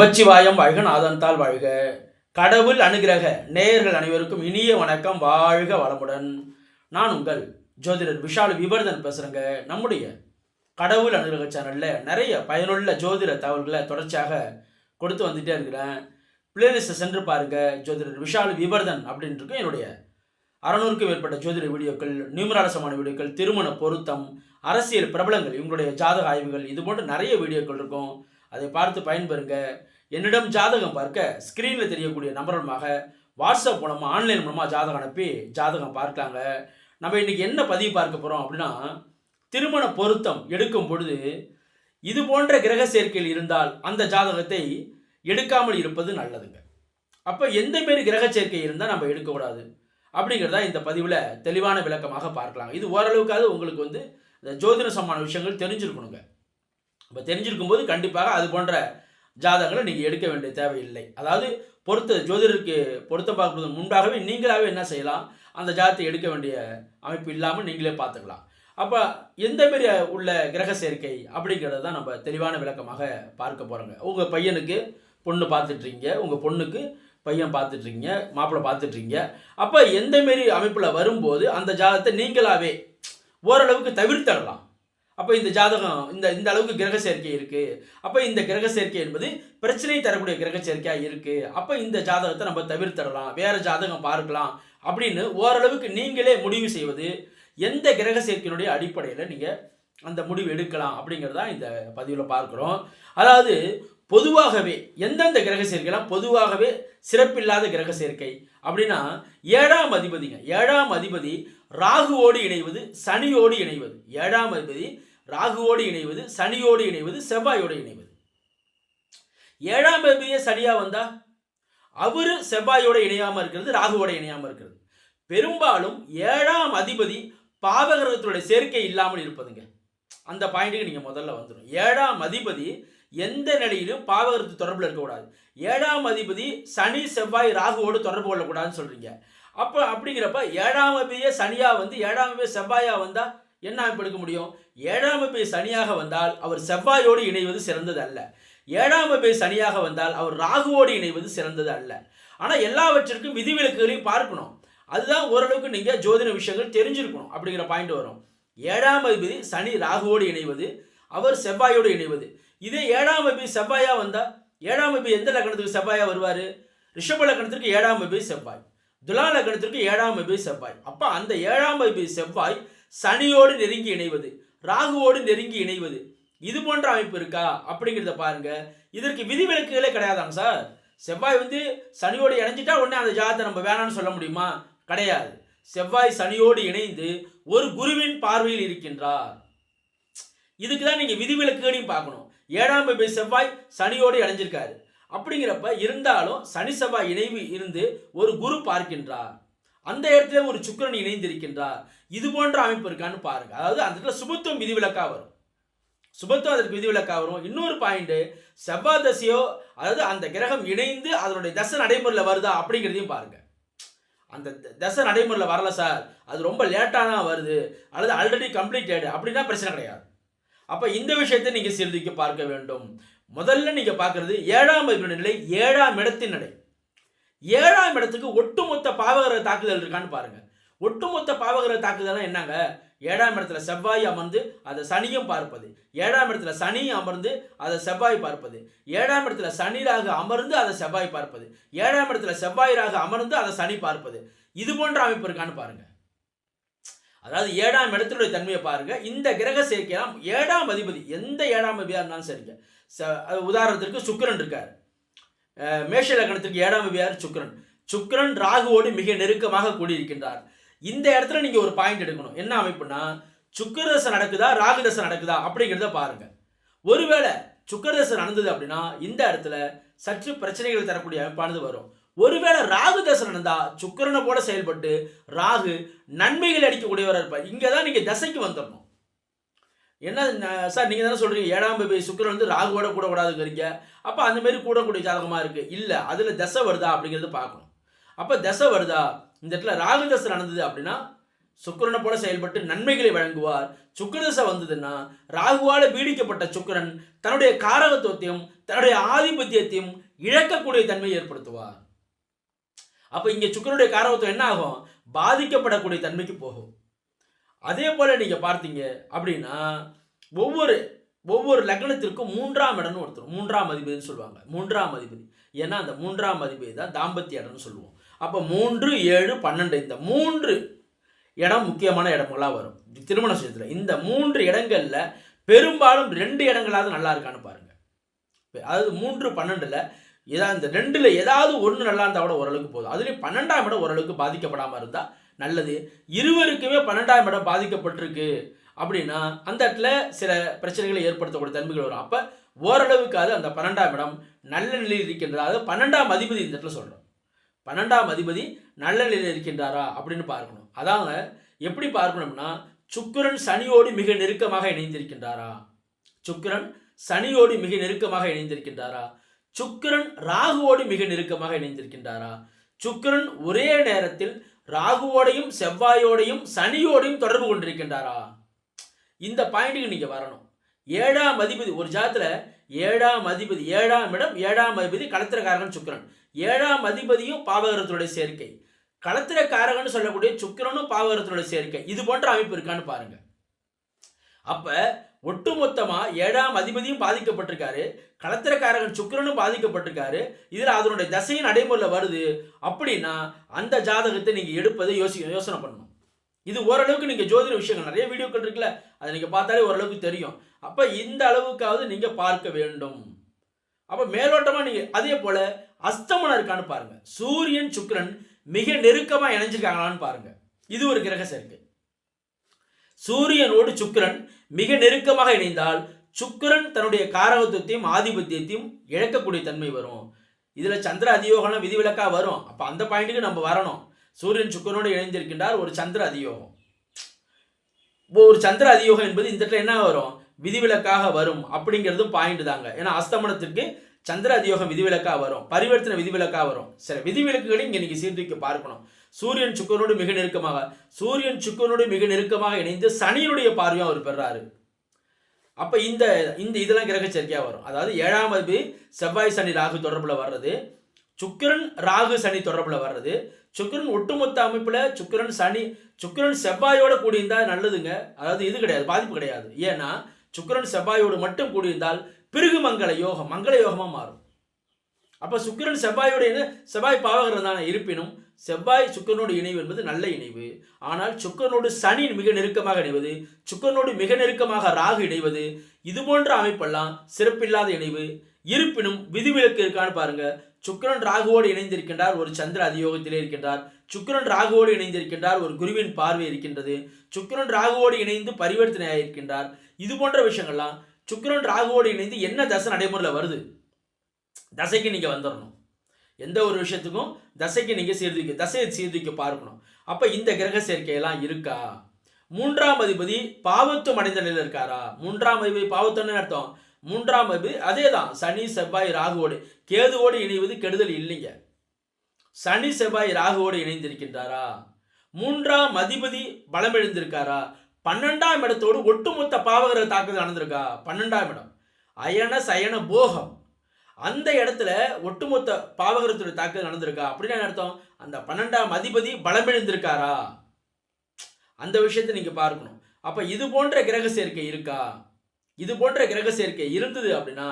நமச்சிவாயம் வாழ்க நாதன்தால் வாழ்க. கடவுள் அனுகிரக நேயர்கள் அனைவருக்கும் இனிய வணக்கம் வாழ்க வளமுடன். நான் உங்கள் ஜோதிடர் விஷால் விவர்தன் பேசுகிறேங்க நம்முடைய கடவுள் அனுகிரக சேனலில் நிறைய பயனுள்ள ஜோதிட தகவல்களை தொடர்ச்சியாக கொடுத்து வந்துட்டே இருக்கிறேன். பிளேலிஸ்ட்டை சென்று பாருங்க ஜோதிடர் விஷால் விவர்தன் அப்படின்னு இருக்கும் என்னுடைய அறநூறுக்கும் மேற்பட்ட ஜோதிட வீடியோக்கள் நியூமராலசமான வீடியோக்கள் திருமண பொருத்தம் அரசியல் பிரபலங்கள் இவங்களுடைய ஜாதக ஆய்வுகள் இது போன்ற நிறைய வீடியோக்கள் இருக்கும். அதை பார்த்து பயன்பெறுங்க. என்னிடம் ஜாதகம் பார்க்க ஸ்க்ரீனில் தெரியக்கூடிய நம்பர் மூலமாக வாட்ஸ்அப் மூலமாக ஆன்லைன் மூலமாக ஜாதகம் அனுப்பி ஜாதகம் பார்க்கலாங்க. நம்ம இன்றைக்கி என்ன பதிவு பார்க்க போகிறோம் அப்படின்னா திருமண பொருத்தம் எடுக்கும் பொழுது இது போன்ற கிரக சேர்க்கையில் இருந்தால் அந்த ஜாதகத்தை எடுக்காமல் இருப்பது நல்லதுங்க. அப்போ எந்த மாரி கிரக சேர்க்கை இருந்தால் நம்ம எடுக்கக்கூடாது அப்படிங்கிறதா இந்த பதிவில் தெளிவான விளக்கமாக பார்க்கலாம் இது ஓரளவுக்காவது உங்களுக்கு வந்து இந்த ஜோதிட சமான விஷயங்கள் தெரிஞ்சிருக்கணுங்க. இப்போ தெரிஞ்சிருக்கும்போது கண்டிப்பாக அது போன்ற ஜாதகங்களை நீங்கள் எடுக்க வேண்டிய தேவையில்லை. அதாவது பொருத்த ஜோதிடருக்கு பொருத்த பார்க்குறதுக்கு முன்பாகவே நீங்களாகவே என்ன செய்யலாம்? அந்த ஜாதத்தை எடுக்க வேண்டிய அமைப்பு இல்லாமல் நீங்களே பார்த்துக்கலாம். அப்போ எந்த மாரி உள்ள கிரக சேர்க்கை அப்படிங்கிறத தான் நம்ம தெளிவான விளக்கமாக பார்க்க போகிறோங்க உங்கள் பையனுக்கு பொண்ணு பார்த்துட்ருக்கீங்க உங்கள் பொண்ணுக்கு பையன் பார்த்துட்ருக்கீங்க மாப்பிள்ளை பார்த்துட்ருக்கீங்க அப்போ எந்த மாரி அமைப்பில் வரும்போது அந்த ஜாதகத்தை நீங்களாகவே ஓரளவுக்கு தவிர்த்திடலாம் அப்போ இந்த ஜாதகம் இந்த இந்த அளவுக்கு கிரக சேர்க்கை இருக்குது அப்போ இந்த கிரக சேர்க்கை என்பது பிரச்சனை தரக்கூடிய கிரக சேர்க்கையாக இருக்குது அப்போ இந்த ஜாதகத்தை நம்ம தவிர்த்திடலாம். வேறு ஜாதகம் பார்க்கலாம் அப்படின்னு ஓரளவுக்கு நீங்களே முடிவு செய்வது எந்த கிரக சேர்க்கையினுடைய அடிப்படையில் நீங்கள் அந்த முடிவு எடுக்கலாம் அப்படிங்கிறதா இந்த பதிவில் பார்க்குறோம். அதாவது பொதுவாகவே எந்தெந்த கிரக சேர்க்கைலாம் பொதுவாகவே சிறப்பில்லாத கிரக சேர்க்கை அப்படின்னா ஏழாம் அதிபதிங்க. ஏழாம் அதிபதி ராகுவோடு இணைவது சனியோடு இணைவது. ஏழாம் அதிபதி ராகுவோடு இணைவது சனியோடு இணைவது செவ்வாயோடு இணைவது. ஏழாம் அதிபதியே சனியா வந்தா அவரு செவ்வாயோட இணையாம இருக்கிறது ராகுவோட இணையாம இருக்கிறது. பெரும்பாலும் ஏழாம் அதிபதி பாவகிரகத்துடைய சேர்க்கை இல்லாமல் இருப்பதுங்க. அந்த பாயிண்ட்டுக்கு நீங்க முதல்ல வந்துடும் ஏழாம் அதிபதி எந்த நிலையிலும் பாவகரத்து தொடர்பில் இருக்கக்கூடாது. ஏழாம் அதிபதி சனி செவ்வாய் ராகுவோடு தொடர்பு கொள்ளக்கூடாதுன்னு சொல்றீங்க. அப்போ அப்படிங்கிறப்ப ஏழாம் அதிபதியே சனியா வந்து ஏழாம் அதிபதி செவ்வாயா வந்தா என்ன அமைப்பு எடுக்க முடியும்? ஏழாம் அமைப்பை சனியாக வந்தால் அவர் செவ்வாயோடு இணைவது சிறந்தது அல்ல ஏழாம் அமைப்பை சனியாக வந்தால் அவர் ராகுவோடு இணைவது சிறந்தது அல்ல ஆனால் எல்லாவற்றிற்கும் விதிவிலக்குகளையும் பார்க்கணும். அதுதான் ஓரளவுக்கு நீங்கள் ஜோதிட விஷயங்கள் தெரிஞ்சிருக்கணும் அப்படிங்கிற பாயிண்ட் வரும். ஏழாம் அதிபதி சனி ராகுவோடு இணைவது அவர் செவ்வாயோடு இணைவது. இதே ஏழாம் அதிபதி செவ்வாயா வந்தா ஏழாம் அதிபதி எந்த லக்னத்துக்கு செவ்வாயா வருவார்? ரிஷப லக்னத்திற்கு ஏழாம் அதிபதி செவ்வாய். துலா லக்னத்திற்கு ஏழாம் அதிபதி செவ்வாய். அப்போ அந்த ஏழாம் அதிபதி செவ்வாய் சனியோடு நெருங்கி இணைவது ராகுவோடு நெருங்கி இணைவது இது போன்ற அமைப்பு இருக்கா? அப்படிங்கிறத பாருங்க. இதற்கு விதிவிலக்குகளே கிடையாதாங்க சார். செவ்வாய் வந்து சனியோடு இணைஞ்சிட்டா உடனே அந்த ஜாதத்தை நம்ம வேணாம்னு சொல்ல முடியுமா? கிடையாது. செவ்வாய் சனியோடு இணைந்து ஒரு குருவின் பார்வையில் இருக்கின்றார். இதுக்கு தான் நீங்கள் விதிவிலக்குகளையும் பார்க்கணும். ஏழாம் அதிபதி செவ்வாய் சனியோடு இணைஞ்சிருக்காரு. அப்படிங்கிறப்ப இருந்தாலும் சனி செவ்வாய் இணைவு இருந்து ஒரு குரு பார்க்கின்றார். அந்த இடத்துல ஒரு சுக்கரன் இணைந்திருக்கின்றார். இது போன்ற அமைப்பு இருக்கான்னு பாருங்க. அதாவது அந்த இடத்துல சுபத்துவம் விதிவிலக்கா வரும். சுபத்துவம் அதற்கு விதிவிலக்கா வரும். இன்னொரு பாயிண்ட் செவ்வாய் தசையோ அதாவது அந்த கிரகம் இணைந்து அதனுடைய தசை நடைமுறையில் வருதா அப்படிங்கிறதையும் பாருங்க. அந்த தசை நடைமுறையில் வரல சார் அது ரொம்ப லேட்டாக வருது. அல்லது ஆல்ரெடி கம்ப்ளீட்டட் அப்படின்னா பிரச்சனை கிடையாது. அப்போ இந்த விஷயத்தை நீங்கள் சிறிதுக்கு பார்க்க வேண்டும். முதல்ல நீங்கள் பார்க்கறது ஏழாம் அதிபதி நிலை ஏழாம் இடத்தின் நிலை. ஏழாம் இடத்துக்கு ஒட்டுமொத்த பாவகர தாக்குதல் இருக்கான்னு பாருங்க. ஒட்டுமொத்த பாவகர தாக்குதல் என்னங்க? ஏழாம் இடத்துல செவ்வாய் அமர்ந்து அதை சனியும் பார்ப்பது. ஏழாம் இடத்துல சனி அமர்ந்து அதை செவ்வாய் பார்ப்பது. ஏழாம் இடத்துல சனிராக அமர்ந்து அதை செவ்வாய் பார்ப்பது. ஏழாம் இடத்துல செவ்வாயிராக அமர்ந்து அதை சனி பார்ப்பது. இது போன்ற அமைப்பு இருக்கான்னு பாருங்க. அதாவது ஏழாம் இடத்தினுடைய தன்மையை பாருங்க. இந்த கிரக சேர்க்கையெல்லாம் ஏழாம் அதிபதி எந்த ஏழாம் அதிபதியாக இருந்தாலும் சரிங்க. ச- அது உதாரணத்திற்கு சுக்கிரன் இருக்கார். மேஷ லக்னத்திற்கு ஏழாம் வியார் சுக்கிரன். சுக்ரன் ராகுவோடு மிக நெருக்கமாக கூடியிருக்கின்றார். இந்த இடத்துல நீங்கள் ஒரு பாயிண்ட் எடுக்கணும். என்ன அமைப்புனா சுக்கிரதசை நடக்குதா ராகுதசை நடக்குதா அப்படிங்கிறத பாருங்க. ஒருவேளை சுக்கிரதசை நடந்தது அப்படின்னா இந்த இடத்துல சற்று பிரச்சனைகள் தரக்கூடிய அமைப்பானது வரும். ஒருவேளை ராகு தசை நடந்தா சுக்கரனை போல செயல்பட்டு ராகு நன்மைகள் அடிக்கக்கூடியவராக இருப்பார். இங்கே தான் நீங்கள் தசைக்கு வந்துடணும் என்ன சார் நீங்கள் தானே சொல்கிறீங்க ஏழாம் பேபி சுக்கரன் வந்து ராகுவோட கூட கூடாதுங்கிறீங்க அப்போ அந்தமாரி கூடக்கூடிய ஜாதகமாக இருக்குது இல்லை அதில் தசை வருதா அப்படிங்கிறது பார்க்கணும். அப்போ தசை வருதா? இந்த இடத்துல ராகு தசை நடந்தது அப்படின்னா சுக்கரனை போல செயல்பட்டு நன்மைகளை வழங்குவார். சுக்கிரதசை வந்ததுன்னா ராகுவால பீடிக்கப்பட்ட சுக்கரன் தன்னுடைய காரகத்துவத்தையும் தன்னுடைய ஆதிபத்தியத்தையும் இழக்கக்கூடிய தன்மையை ஏற்படுத்துவார். அப்போ இங்கே சுக்கிரனுடைய காரகத்துவம் என்ன ஆகும்? பாதிக்கப்படக்கூடிய தன்மைக்கு போகும். அதே போல் நீங்கள் பார்த்தீங்க அப்படின்னா ஒவ்வொரு ஒவ்வொரு லக்னத்திற்கும் மூன்றாம் இடம்னு ஒருத்தர் மூன்றாம் அதிபதினு சொல்லுவாங்க. மூன்றாம் அதிபதி. ஏன்னா அந்த மூன்றாம் அதிபதி தான் தாம்பத்திய இடம்னு சொல்லுவோம். அப்போ மூன்று ஏழு பன்னெண்டு இந்த மூன்று இடம் முக்கியமான இடங்களாக வரும். திருமண விஷயத்தில். இந்த மூன்று இடங்களில் பெரும்பாலும் ரெண்டு இடங்களாவது நல்லா இருக்கான்னு பாருங்கள் அதாவது மூன்று பன்னெண்டில் ஏதாவது இந்த ரெண்டில் ஏதாவது ஒன்று நல்லா இருந்தால் கூட ஓரளவுக்கு போதும். அதுலேயும் பன்னெண்டாம் இடம் ஓரளவுக்கு பாதிக்கப்படாமல் இருந்தால் நல்லது. இருவருக்குமே பன்னெண்டாம் இடம் பாதிக்கப்பட்டிருக்கு. அப்படின்னா அந்த இடத்துல சில பிரச்சனைகளை ஏற்படுத்தக்கூடிய தன்மைகள் வரும். அப்போ ஓரளவுக்காவது அந்த பன்னெண்டாம் இடம் நல்ல நிலையில் இருக்கின்றது. அதாவது பன்னெண்டாம் அதிபதி இந்த இடத்துல சொல்கிறோம் பன்னெண்டாம் அதிபதி நல்ல நிலையில் இருக்கின்றாரா அப்படின்னு பார்க்கணும். அதாங்க எப்படி பார்க்கணும்னா சுக்கிரன் சனியோடு மிக நெருக்கமாக இணைந்திருக்கின்றாரா? சுக்கிரன் சனியோடு மிக நெருக்கமாக இணைந்திருக்கின்றாரா? சுக்கிரன் ராகுவோடு மிக நெருக்கமாக இணைந்திருக்கின்றாரா? சுக்கிரன் ஒரே நேரத்தில் ராகுவோடையும் செவ்வாயோடையும் சனியோடையும் தொடர்பு கொண்டிருக்கின்றாரா? இந்த பாயிண்ட்டுக்கு நீங்க வரணும். ஏழாம் அதிபதி ஒரு ஜாத்தில் ஏழாம் அதிபதி ஏழாம் இடம் ஏழாம் அதிபதி களத்திரக்காரகன் சுக்கிரன். ஏழாம் அதிபதியும் பாவகரத்தினுடைய சேர்க்கை. களத்திரக்காரகன் சொல்லக்கூடிய சுக்கிரனும் பாவகரத்தினுடைய சேர்க்கை. இது போன்ற அமைப்பு இருக்கான்னு பாருங்க. அப்போ ஒட்டுமொத்தமாக ஏழாம் அதிபதியும் பாதிக்கப்பட்டிருக்காரு. களத்திரக்காரகன் சுக்கரனும் பாதிக்கப்பட்டிருக்காரு. இதில் அதனுடைய தசையின் நடைமுறையில் வருது அப்படின்னா அந்த ஜாதகத்தை நீங்கள் எடுப்பதை யோசி யோசனை பண்ணணும். இது ஓரளவுக்கு நீங்கள் ஜோதிட விஷயங்கள் நிறைய வீடியோக்கள் இருக்குல்ல அதை நீங்கள் பார்த்தாலே ஓரளவுக்கு தெரியும். அப்போ இந்த அளவுக்காவது நீங்கள் பார்க்க வேண்டும். அப்போ மேலோட்டமாக நீங்கள் அதே போல் அஸ்தமனம் இருக்கான்னு பாருங்கள் சூரியன் சுக்கரன் மிக நெருக்கமாக இணைஞ்சிருக்காங்களான்னு பாருங்கள் இது ஒரு கிரக சேர்க்கை. சூரியனோடு சுக்கிரன் மிக நெருக்கமாக இணைந்தால் சுக்கிரன் தன்னுடைய காரகத்துவத்தையும் ஆதிபத்தியத்தையும் இழக்கக்கூடிய தன்மை வரும். இதுல சந்திர அதியோகம்லாம் விதிவிலக்கா வரும். அப்ப அந்த பாயிண்ட்டுக்கு நம்ம வரணும். சூரியன் சுக்கிரனோடு இணைந்திருக்கின்றார் ஒரு சந்திர அதியோகம். இப்போ ஒரு சந்திர அதியோகம் என்பது இந்த இடத்துல என்ன வரும்? விதிவிலக்காக வரும் அப்படிங்கிறதும் பாயிண்ட் தாங்க. ஏன்னா அஸ்தமனத்திற்கு சந்திர அதியோகம் விதிவிலக்கா வரும். பரிவர்த்தனை விதிவிலக்கா வரும். சில விதிவிலக்குகளை இங்க நீங்க சீர்தூக்கி பார்க்கணும். சூரியன் சுக்கரனோடு மிக நெருக்கமாக சூரியன் சுக்கரனோடு மிக நெருக்கமாக இணைந்து சனியினுடைய பார்வையும் அவர் பெறாரு. அப்ப இந்த இந்த இதெல்லாம் கிரக சேர்க்கையா வரும். அதாவது ஏழாம் அதிபதி செவ்வாய் சனி ராகு தொடர்புல வர்றது சுக்கிரன் ராகு சனி தொடர்புல வர்றது. சுக்கிரன் ஒட்டுமொத்த அமைப்புல சுக்கிரன் சனி சுக்கிரன் செவ்வாயோட கூடியிருந்தால் நல்லதுங்க. அதாவது இது கிடையாது பாதிப்பு கிடையாது. ஏன்னா சுக்கிரன் செவ்வாயோடு மட்டும் கூடியிருந்தால் பிருகு மங்கள யோகம் மங்கள யோகமா மாறும். அப்போ சுக்கிரன் செவ்வாயோட செவ்வாய் பாவகரம் தானே. இருப்பினும் செவ்வாய் சுக்கரனோடு இணைவு என்பது நல்ல இணைவு. ஆனால் சுக்கரனோடு சனி மிக நெருக்கமாக இணைவது சுக்கரனோடு மிக நெருக்கமாக ராகு இணைவது இது போன்ற அமைப்பெல்லாம் சிறப்பில்லாத இணைவு. இருப்பினும் விதிவிலக்கு இருக்கான்னு பாருங்க. சுக்கிரன் ராகுவோடு இணைந்திருக்கின்றார் ஒரு சந்திர அதியோகத்திலே இருக்கின்றார். சுக்கிரன் ராகுவோடு இணைந்திருக்கின்றார் ஒரு குருவின் பார்வை இருக்கின்றது. சுக்கரன் ராகுவோடு இணைந்து பரிவர்த்தனை இருக்கின்றார் இது போன்ற விஷயங்கள்லாம் சுக்கரன் ராகுவோடு இணைந்து என்ன தசை நடைமுறையில் வருது? தசைக்கு நீங்கள் வந்துடணும் எந்த ஒரு விஷயத்துக்கும் தசைக்கு நீங்கள் சீர்தூக்கி தசையை சீர்தூக்கி பார்க்கணும். அப்போ இந்த கிரக சேர்க்கையெல்லாம் இருக்கா? மூன்றாம் அதிபதி பாவத்துவம் அடைந்த நிலையில் இருக்காரா? மூன்றாம் அதிபதி பாவத்தம்னு அர்த்தம்? மூன்றாம் அதிபதி அதே தான் சனி செவ்வாய் ராகுவோடு. கேதுவோடு இணைவது கெடுதல் இல்லைங்க. சனி செவ்வாய் ராகுவோடு இணைந்திருக்கின்றாரா? மூன்றாம் அதிபதி பலம் எழுந்திருக்காரா பன்னெண்டாம் இடத்தோடு ஒட்டுமொத்த பாவகர தாக்குதல் நடந்திருக்கா? பன்னெண்டாம் இடம். அயன சயன போகம். அந்த இடத்துல ஒட்டுமொத்த பாவகரத்துடைய தாக்குதல் நடந்திருக்கா? அப்படின்னு என்ன அர்த்தம்? அந்த பன்னெண்டாம் அதிபதி பலமிழந்திருக்காரா அந்த விஷயத்தை நீங்க பார்க்கணும். அப்ப இது போன்ற கிரக சேர்க்கை இருக்கா? இது போன்ற கிரக சேர்க்கை இருந்தது அப்படின்னா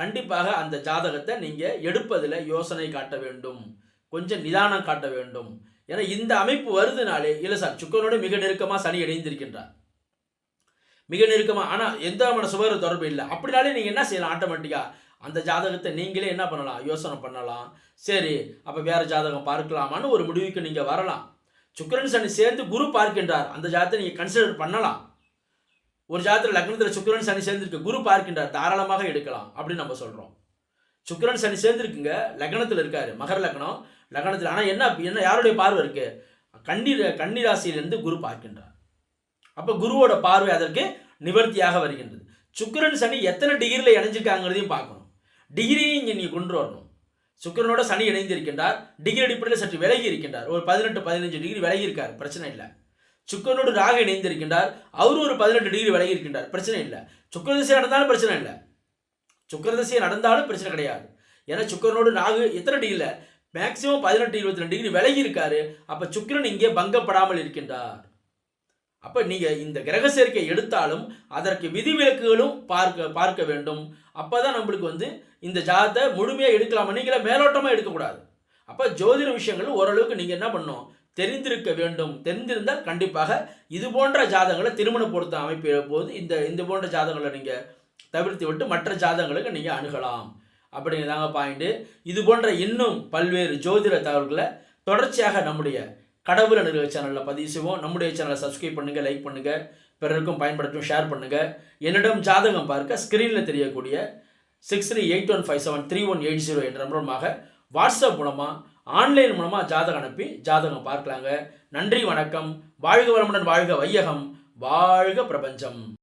கண்டிப்பாக அந்த ஜாதகத்தை நீங்க எடுப்பதில் யோசனை காட்ட வேண்டும். கொஞ்சம் நிதானம் காட்ட வேண்டும். ஏன்னா இந்த அமைப்பு வருதுனாலே இல்லை சார் சுக்கரனோட மிக நெருக்கமாக சனி இணைந்திருக்கின்றார். மிக நெருக்கமாக ஆனால் எந்த விதமான சுபகர தொடர்பு இல்லை. அப்படினாலே நீங்கள் என்ன செய்யலாம்? ஆட்டோமேட்டிக்காக அந்த ஜாதகத்தை நீங்களே என்ன பண்ணலாம்? யோசனை பண்ணலாம். சரி அப்போ வேற ஜாதகம் பார்க்கலாமான்னு ஒரு முடிவுக்கு நீங்கள் வரலாம். சுக்கிரன் சனி சேர்ந்து குரு பார்க்கின்றார். அந்த ஜாதகத்தை நீங்கள் கன்சிடர் பண்ணலாம். ஒரு ஜாதகத்தில் லக்னத்தில் சுக்கரன் சனி சேர்ந்துருக்கு குரு பார்க்கின்றார். தாராளமாக எடுக்கலாம் அப்படின்னு நம்ம சொல்கிறோம் சுக்கிரன் சனி சேர்ந்துருக்குங்க. லக்னத்தில் இருக்காரு. மகர லக்னம். லக்னத்தில் ஆனால் என்ன என்ன யாருடைய பார்வை இருக்குது கண்ணீர் கன்னிராசியிலிருந்து குரு பார்க்கின்றார். அப்போ குருவோட பார்வை அதற்கு நிவர்த்தியாக வருகின்றது. சுக்கிரன் சனி எத்தனை டிகிரியில் இணைஞ்சிருக்காங்கிறதையும் பார்க்கணும். டிகிரியும் இங்கே நீங்கள் கொண்டு வரணும். சுக்கரனோட சனி இணைந்திருக்கின்றார். டிகிரி அடிப்படையில் சற்று விலகி இருக்கின்றார். ஒரு பதினெட்டு பதினஞ்சு டிகிரி விலகி இருக்கார். பிரச்சனை இல்லை. சுக்கரனோடு ராக இணைந்திருக்கின்றார். அவரும் ஒரு பதினெட்டு டிகிரி விலகி இருக்கின்றார். பிரச்சனை இல்லை. சுக்கர திசை நடந்தாலும் பிரச்சனை இல்லை. சுக்கர திசை நடந்தாலும் பிரச்சனை கிடையாது. ஏன்னா சுக்கரனோடு ராகு எத்தனை டிகிரியில் மேக்சிமம் பதினெட்டு இருபத்தி ரெண்டு டிகிரி விலகி இருக்காரு. அப்போ சுக்கிரன் இங்கே பங்கப்படாமல் இருக்கின்றார். அப்போ நீங்கள் இந்த கிரக சேர்க்கை எடுத்தாலும் அதற்கு விதிவிலக்குகளும் பார்க்க பார்க்க வேண்டும். அப்போ தான் நம்மளுக்கு வந்து இந்த ஜாதத்தை முழுமையாக எடுக்கலாமா? நீங்களே மேலோட்டமாக எடுக்கக்கூடாது. அப்போ ஜோதிட விஷயங்கள் ஓரளவுக்கு நீங்கள் என்ன பண்ணணும்? தெரிந்திருக்க வேண்டும். தெரிந்திருந்தால் கண்டிப்பாக இது போன்ற ஜாதகங்களை திருமண பொருத்த அமைப்பு போது இந்த இந்த போன்ற ஜாதகங்களை நீங்கள் தவிர்த்து விட்டு மற்ற ஜாதகங்களுக்கு நீங்கள் அணுகலாம். அப்படிங்கிறதாங்க பாயிண்ட்டு இது போன்ற இன்னும் பல்வேறு ஜோதிட தகவல்களை தொடர்ச்சியாக நம்முடைய கடவுள் அணுக சேனலில் பதிவு செய்வோம். நம்முடைய சேனலை சப்ஸ்கிரைப் பண்ணுங்கள் லைக் பண்ணுங்கள் பிறருக்கும் பயன்படுத்தும் ஷேர் பண்ணுங்கள் என்னிடம் ஜாதகம் பார்க்க ஸ்க்ரீனில் தெரியக்கூடிய six three eight one five seven three one eight zero என்ற மூலமாக வாட்ஸ்அப் மூலமாக ஆன்லைன் மூலமாக ஜாதகம் அனுப்பி ஜாதகம் பார்க்கலாங்க. நன்றி வணக்கம். வாழ்க வளமுடன் வாழ்க வையகம். வாழ்க பிரபஞ்சம்.